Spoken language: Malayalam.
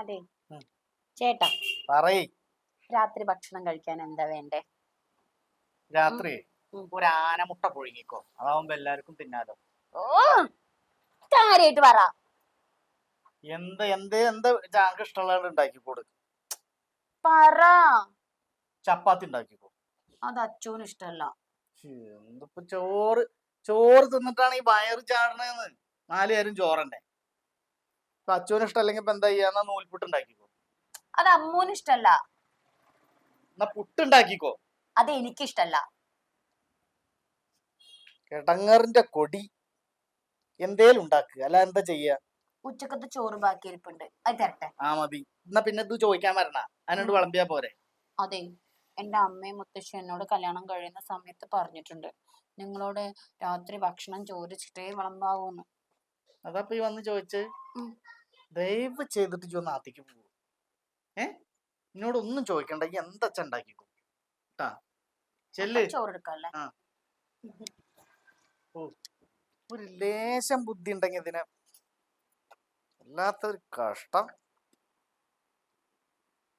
അതെ. ഉം. ചേട്ടാ പറയ്. രാത്രി ഭക്ഷണം കഴിക്കാൻ എന്താ വേണ്ടേ? രാത്രി ഉം. ഒരു ആനമുട്ട പുഴുങ്ങിക്കോ. അതാവുമ്പോ എല്ലാവർക്കും തിന്നാലോ. ഓ കാര്യായിട്ട് പറ. എന്ത് എന്ത് എന്ത് ചാക്ക് ഇഷ്ടമുള്ളത് ഉണ്ടാക്കിക്കോട്. പറ. ചപ്പാത്തി ഉണ്ടാക്കിക്കോ. അത് അച്ചൂന് ഇഷ്ടല്ല എന്തിപ്പോ ചോറ് ചോറ് തിന്നിട്ടാണ് ഈ വയറ് ചാടണേന്ന്. നാല് ചോറണ്ടേ. ചോറന്നെ ഇപ്പൊ അച്ഛനും ഇഷ്ടമല്ലെങ്കിൽ ഇപ്പൊ എന്താ ചെയ്യാന്നാ നൂൽപുട്ട് ഉണ്ടാക്കിക്കോ അത് അമ്മൂന് ഇഷ്ടല്ല. എന്നാ പുട്ട് ഉണ്ടാക്കിക്കോ അത് എനിക്ക് ഇഷ്ടല്ല കിടങ്ങറിന്റെ കൊടി എന്തേലും ഉണ്ടാക്കുക. അല്ല എന്താ ചെയ്യാ? ഉച്ചക്കത്തെ ചോറ് ബാക്കി ഇരിപ്പുണ്ട്. അത് തരട്ടെ. ആ മതി. എന്നാ പിന്നെ ഇത് ചോദിക്കാൻ വരണ. അതിനോട്. വിളമ്പിയാ പോരെ. അതെ. എന്റെ അമ്മയും മുത്തശ്ശി എന്നോട് കല്യാണം കഴിയുന്ന സമയത്ത് പറഞ്ഞിട്ടുണ്ട്. നിങ്ങളോട് രാത്രി ഭക്ഷണം ചോദിച്ചിട്ടേ വിളമ്പാവൂന്ന്. അതപ്പൊ ഈ വന്ന് ചോദിച്ച്. ദയവ് ചെയ്തിട്ട് ഇജ്ജ് ഒന്ന് ആത്തിക്ക് പോകും ഏ? എന്നോട് ഒന്നും ചോദിക്കണ്ട. ഈ എന്തച്ച ഉണ്ടാക്കിക്കോ ട്ടാ. ചെല്ല്. ആ. ഒരു ലേശം ബുദ്ധി ഉണ്ടെങ്കിൽ ഇതിന് വല്ലാത്തൊരു കഷ്ടം.